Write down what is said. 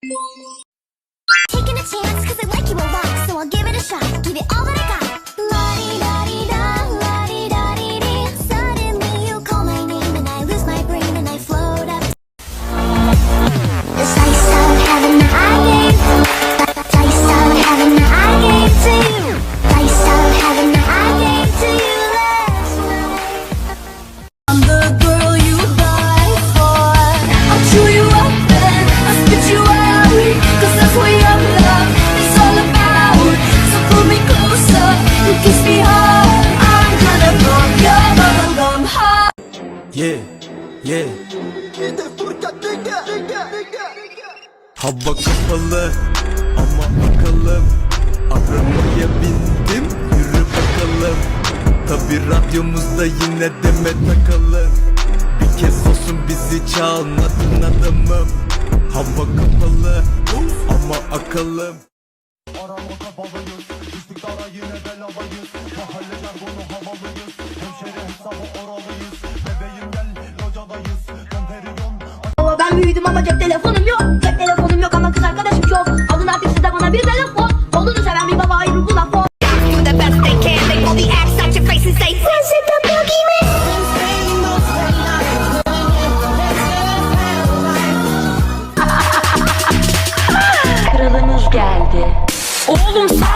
我。Yeah, yeah. Hava kapalı ama bakalım. Arabaya bindim yürü bakalım. Tabi radyomuzda yine deme takalım. Bir kez olsun bizi çalmadın adamım. Hava kapalı ama akalım. Araba kapalıyız istikrara yine de belavayız Mahalleler bunu havalıyız büyüdüm ama cep telefonum yok. Cep telefonum yok ama kız arkadaşım çok. Alın artık siz de bana bir telefon. Olduğunu seven bir baba ayrı bu laf Kralımız geldi. Oğlum sen